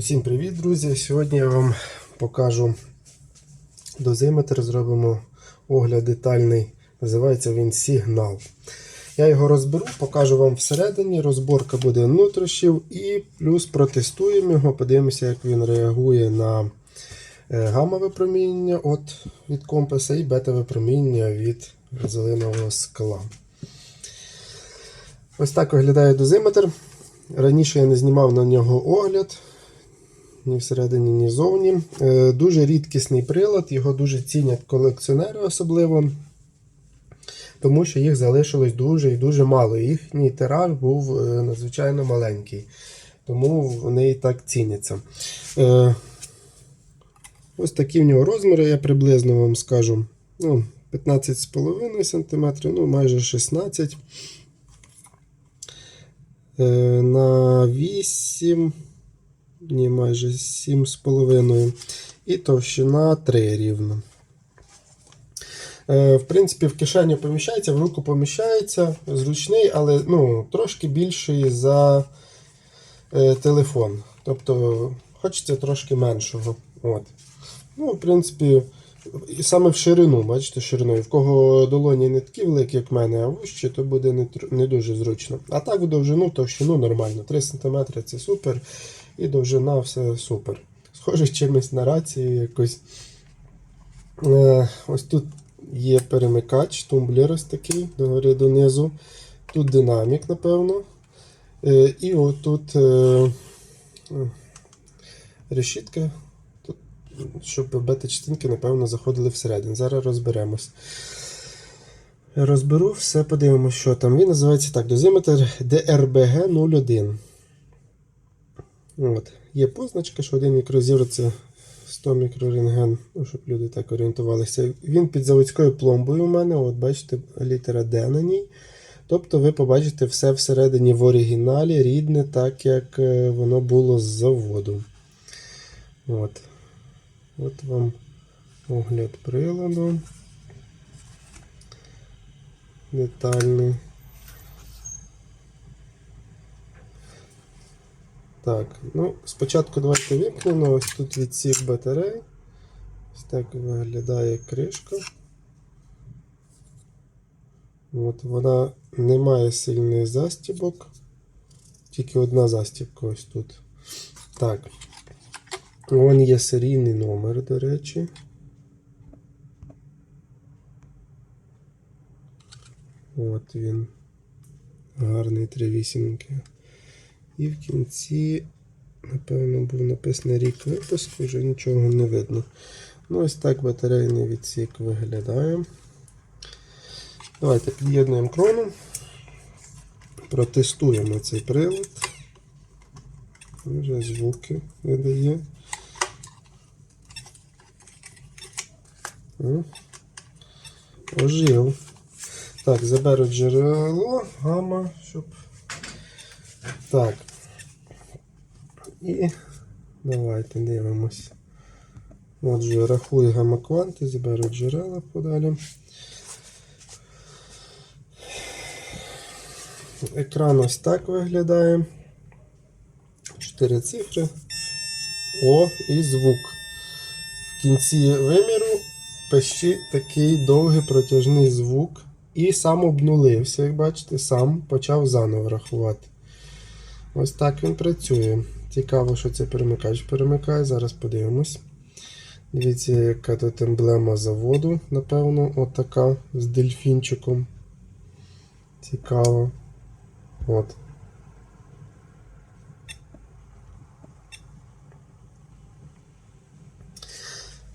Усім привіт, друзі! Сьогодні я вам покажу дозиметр, зробимо огляд детальний. Називається він сигнал. Я його розберу, покажу вам всередині. Розборка буде нутрощів і плюс протестуємо його, подивимося, як він реагує на е, гамма випромінення от, від компаса і бета випромінення від зеленого скла. Ось так виглядає дозиметр. Раніше я не знімав на нього огляд. Ні всередині, ні зовні. Е, Дуже рідкісний прилад, його дуже цінять колекціонери особливо, тому що їх залишилось дуже і дуже мало. Їхній тираж був е, надзвичайно маленький. Тому вони і так ціняться. Е, Ось такі в нього розміри, я приблизно вам скажу. Ну, 15,5 см, ну майже 16 Е, На 8 ні, майже 7,5. І товщина 3 рівно. Е, В принципі, в кишеню поміщається, в руку поміщається. Зручний, але ну, трошки більший за е, телефон. Тобто, хочеться трошки меншого. От. Ну, в принципі, і саме в ширину, бачите, шириною. В кого долоні не такі великі, як в мене, а вужчі, то буде не, не дуже зручно. А так в довжину, товщину нормально. 3 см це супер. І довжина все супер. Схоже чимось на рацію якось. Е, ось тут є перемикач, тумблер ось такий, догори донизу. Тут динамік, напевно. Е, і отут е, решітка, тут, щоб бета-частинки, напевно, заходили всередину. Зараз розберемось. Розберу все, подивимося, що там. Він називається так, дозиметр DRBG 01. От. Є позначка, що один мікрозір це 100 мікрорентген, ну, щоб люди так орієнтувалися. Він під заводською пломбою у мене, от бачите, літера D на ній. Тобто ви побачите все всередині в оригіналі, рідне, так як е, воно було з заводу. От. От вам огляд приладу. Детальний. Так, ну, спочатку давайте вимкнемо. Ось тут відсік батарей. Ось так виглядає кришка. От вона не має сильний застібок. Тільки одна застібка ось тут. Так. Вон є серійний номер, до речі. От він. Гарний 3.8. І в кінці, напевно, був написаний рік випуску, вже нічого не видно. Ну, ось так батарейний відсік виглядає. Давайте під'єднуємо крону. Протестуємо цей прилад. Вже звуки видає. Ожив. Так, заберу джерело, гама, щоб. Так. І давайте дивимось. Отже, рахую гамма-кванти, заберу джерела подалі. Екран ось так виглядає. Чотири цифри. О, і звук. В кінці виміру пищить такий довгий протяжний звук. І сам обнулився, як бачите, сам почав заново рахувати. Ось так він працює. Цікаво, що це перемикач перемикає. Зараз подивимось. Дивіться, яка тут емблема заводу, напевно, отака з дельфінчиком. Цікаво. От.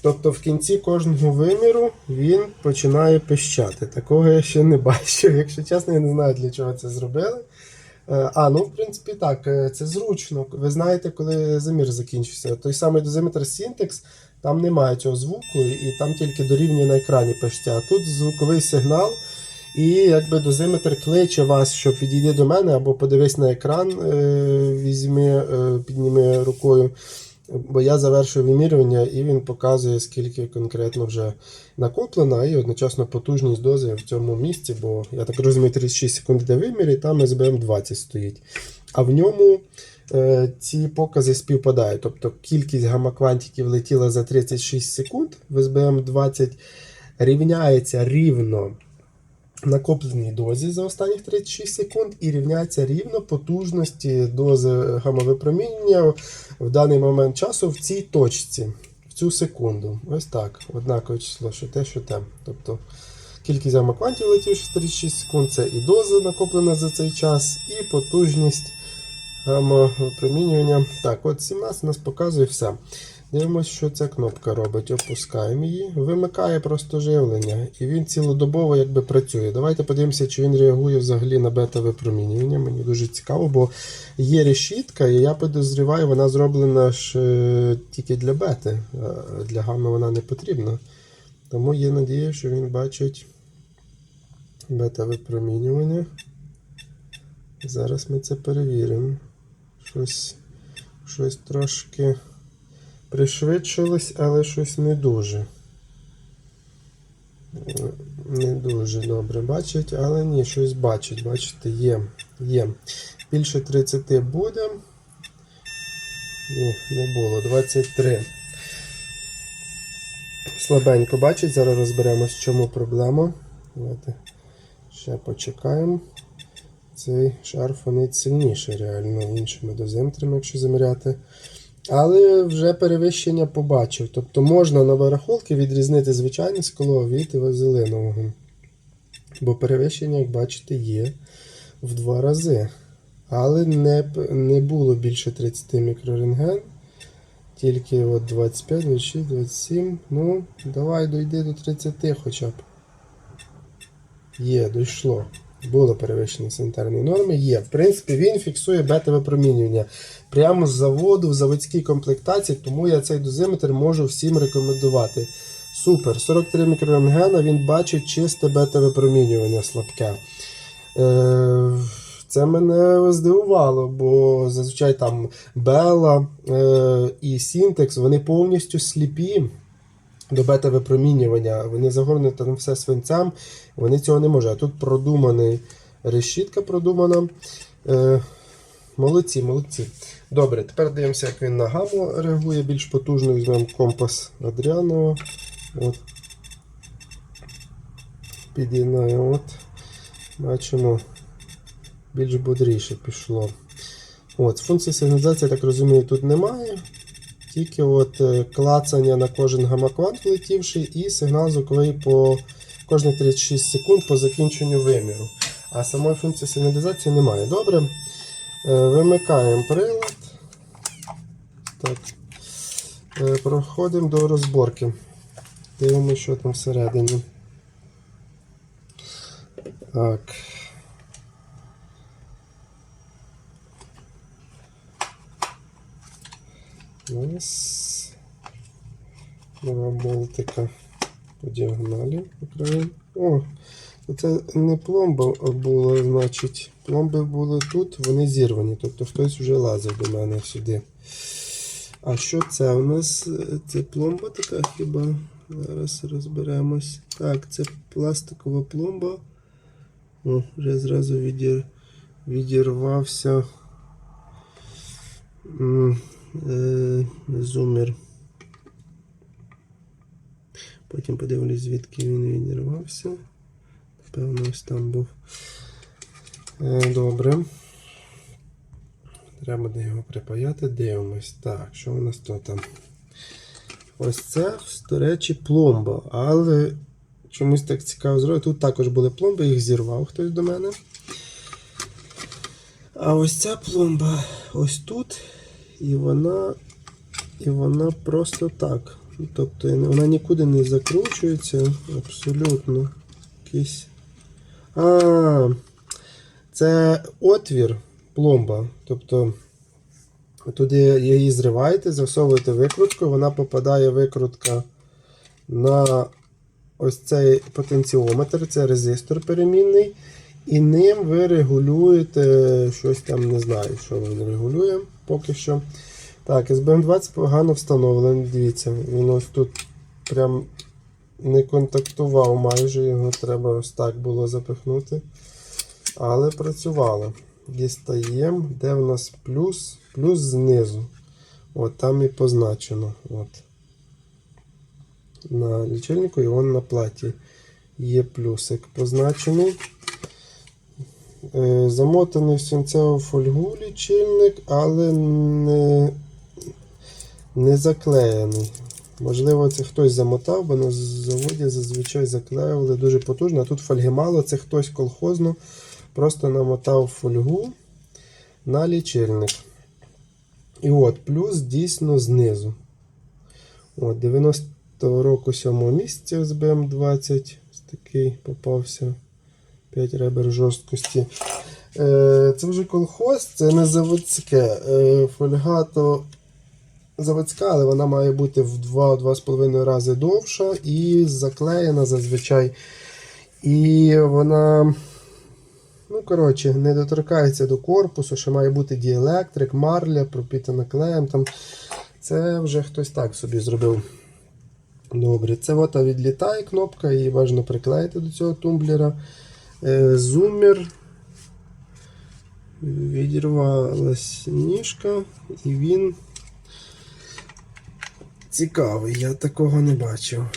Тобто в кінці кожного виміру він починає пищати. Такого я ще не бачив. Якщо чесно, я не знаю, для чого це зробили. Е, А, ну в принципі так, е, це зручно. Ви знаєте, коли замір закінчився. Той самий дозиметр Syntex, там немає цього звуку, і там тільки дорівнює на екрані пишеться. А тут звуковий сигнал, і якби дозиметр кличе вас, що підійди до мене, або подивись на екран, е, візьми, підніми рукою. Бо я завершую вимірювання, і він показує, скільки конкретно вже накоплено, і одночасно потужність дози в цьому місці, бо я так розумію, 36 секунд йде вимір, і там SBM 20 стоїть. А в ньому е, ці покази співпадають. Тобто кількість гамма-квантиків летіла за 36 секунд в SBM 20 рівняється рівно накопленій дозі за останніх 36 секунд і рівняється рівно потужності дози гамма-випромінення в даний момент часу в цій точці, в цю секунду. Ось так. Однакове число, що те, що те. Тобто кількість гамма-квантів летівши 36 секунд, це і доза накоплена за цей час, і потужність гамма-випромінювання. Так, от 17 нас показує все. Дивимось, що ця кнопка робить. Опускаємо її, вимикає просто живлення, і він цілодобово якби працює. Давайте подивимося, чи він реагує взагалі на бета-випромінювання. Мені дуже цікаво, бо є решітка, і я підозріваю, вона зроблена ж е, тільки для бети. Для гамми вона не потрібна. Тому є надія, що він бачить бета-випромінювання. Зараз ми це перевіримо. Щось, щось трошки пришвидшилось, але щось не дуже. Не дуже добре бачить, але ні, щось бачить. Бачите, є. є. Більше 30 буде. Ні, не було. 23. Слабенько бачить, зараз розберемось, в чому проблема. Давайте ще почекаємо. Цей шар фонить сильніше, реально, іншими дозиметрами, якщо заміряти. Але вже перевищення побачив. Тобто можна на барахолки відрізнити звичайне скло від вазелинового. Бо перевищення, як бачите, є в два рази. Але не, не було більше 30 мікрорентген. Тільки от 25, 26, 27. Ну, давай дойди до 30 хоча б. Є, дійшло. Було перевищення санітарної норми. Є. В принципі, він фіксує бета-випромінювання прямо з заводу в заводській комплектації, тому я цей дозиметр можу всім рекомендувати. Супер. 43 мікрорентгена, він бачить чисте бета-випромінювання слабке. Е, це мене здивувало, бо зазвичай там Бела і Сінтекс вони повністю сліпі до бета-випромінювання. Вони загорнуті там все свинцем, вони цього не можуть. А тут продуманий решітка продумана. Е, молодці, молодці. Добре, тепер дивимося, як він на гаму реагує більш потужно. Візьмемо компас Адріанова. От. Під'єднаю. От. Бачимо, більш бодріше пішло. От, Функції сигналізації, я так розумію, тут немає. Тільки от е, клацання на кожен гамаквант влетівший і сигнал звуковий по кожні 36 секунд по закінченню виміру. А самої функції сигналізації немає. Добре. Е, Вимикаємо прилад. Так. Е, Проходимо до розборки. Дивимося, що там всередині. Так. Раз. Два болтика по діагоналі. О, це не пломба була, значить. Пломби були тут, вони зірвані. Тобто хтось вже лазив до мене сюди. А що це у нас? Це пломба така хіба? Зараз розберемось. Так, це пластикова пломба. О, вже зразу відір... відірвався. М, е, Зумер. Потім подивлюсь, звідки він відірвався. Певно, ось там був. Е, Добре. Треба буде його припаяти. Дивимось. Так, що у нас тут там? Ось це, до речі, пломба. Але чомусь так цікаво зробити. Тут також були пломби, їх зірвав хтось до мене. А ось ця пломба ось тут. І вона. І вона просто так. Тобто вона нікуди не закручується. Абсолютно. Якийсь. А, це отвір пломба. Тобто туди її зриваєте, засовуєте викрутку, вона попадає викрутка на ось цей потенціометр, це резистор перемінний. І ним ви регулюєте щось там, не знаю, що він регулює поки що. Так, SBM20 погано встановлений. Дивіться, він ось тут прям не контактував майже, його треба ось так було запихнути. Але працювало. дістаємо, де в нас плюс, плюс знизу. От там і позначено. От. На лічильнику і он на платі є плюсик позначений. Е, Замотаний в свинцеву фольгу лічильник, але не, не заклеєний. Можливо, це хтось замотав, бо на заводі зазвичай заклеювали дуже потужно. А тут фольги мало, це хтось колхозно просто намотав фольгу на лічильник. І от, плюс дійсно знизу. От, 90 року 7 місяця з БМ20. Ось такий попався. 5 ребер жорсткості. Е, це вже колхоз, це не заводське. Е, фольга то заводська, але вона має бути в 2-2,5 рази довша і заклеєна зазвичай. І вона, ну, коротше, не доторкається до корпусу, що має бути діелектрик, марля, пропітана клеєм. Там. Це вже хтось так собі зробив. Добре, це от відлітає кнопка, її важливо приклеїти до цього тумблера. Е, Зумер. Відірвалась ніжка, і він цікавий, я такого не бачив.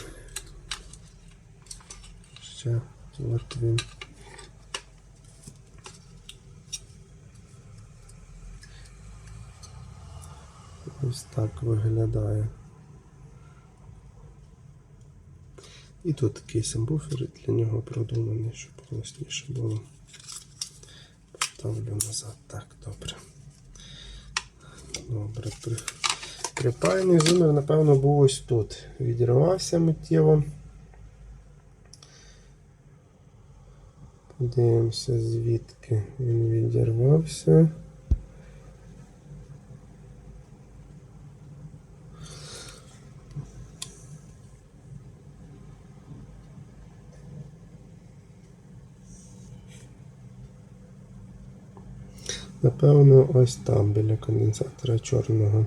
Ще от. Ось так виглядає. І тут такий самбуфер для нього продуманий, щоб голосніше було. Поставлю назад. Так, добре. Добре. При... Припаяний зумер, напевно, був ось тут. Відірвався миттєво. Подивимося, звідки він відірвався. Напевно, ось там, біля конденсатора чорного.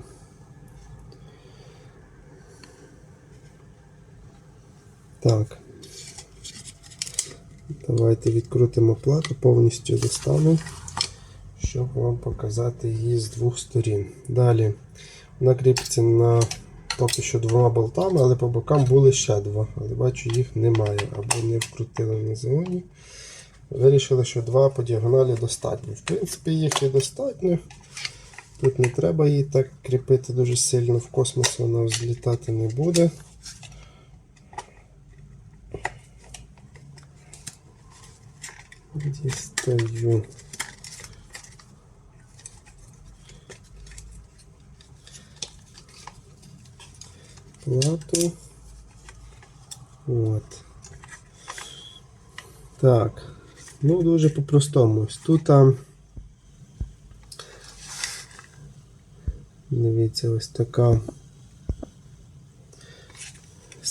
Так. Давайте відкрутимо плату, повністю достану, щоб вам показати її з двох сторін. Далі вона кріпиться на поки що двома болтами, але по бокам були ще два. Але бачу, їх немає. Або не вкрутили на зелені. Вирішили, що два по діагоналі достатньо. В принципі, їх і достатньо. Тут не треба її так кріпити дуже сильно, в космос вона взлітати не буде. Дістаю. Плату. От. Так. Ну, дуже по-простому. Тут там. Дивіться, ось така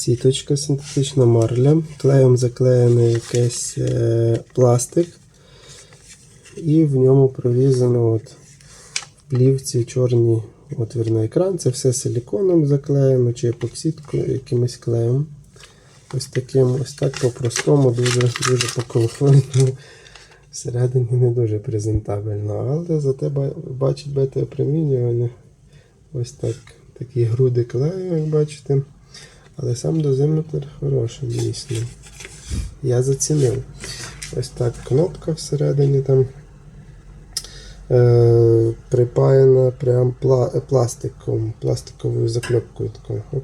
сіточка синтетична марля. Клеєм заклеєний якийсь е, пластик. І в ньому прорізано от плівці чорний отвір на екран. Це все силіконом заклеєно чи епоксидкою якимось клеєм. Ось таким, ось так по-простому, дуже дуже по-комфортному. Всередині не дуже презентабельно, але зате бачить бета-опромінювання. Ось так. Такі груди клею, як бачите. Але сам дозиметр хороший, дійсно. Я зацінив. Ось так кнопка всередині там е, припаяна прям пла- пластиком, пластиковою закльопкою такою. Оп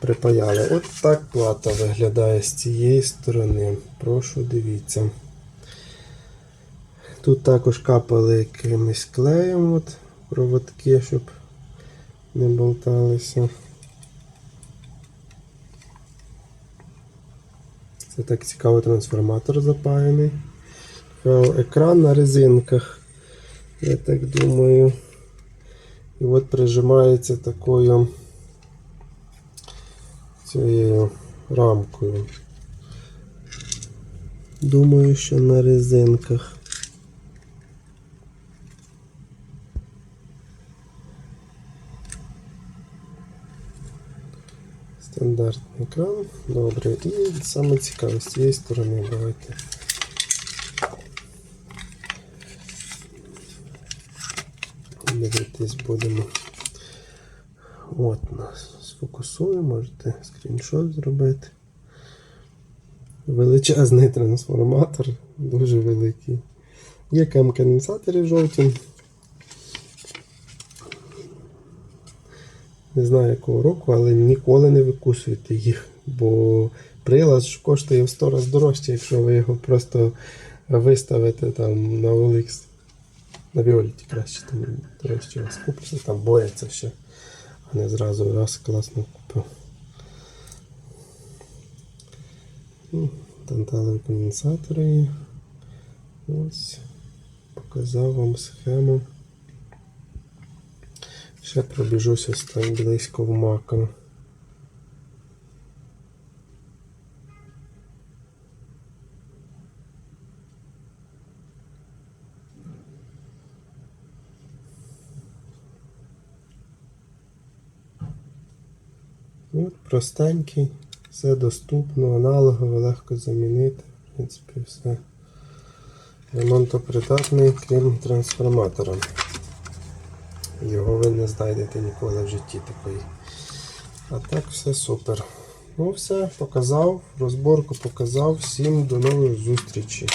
припаяли. От так плата виглядає з цієї сторони. Прошу дивіться. Тут також капали якимось клеєм от, проводки, щоб не болталися. Це так цікаво трансформатор запаяний. Екран на резинках, я так думаю. І от прижимається такою цією рамкою. Думаю, що на резинках. Стандартний екран, добре. І саме цікаве з цієї сторони давайте. Дивитись будемо. От нас сфокусує, можете скріншот зробити. Величезний трансформатор, дуже великий. Є кем конденсаторів жовтим. Не знаю якого року, але ніколи не викусуйте їх, бо прилад коштує в 100 разів дорожче, якщо ви його просто виставите там на OLX. На Віоліті краще, там дорожче вас купиться, там бояться ще, а не зразу раз класно купив. Ну, Танталові конденсатори. Ось. Показав вам схему. Ще пробіжуся з там близько в макро. От простенький, все доступно, аналогово, легко замінити. В принципі, все ремонтопридатний, крім трансформатора. Його ви не знайдете ніколи в житті такої. А так все супер. Ну все, показав, розборку показав. Всім до нових зустрічей.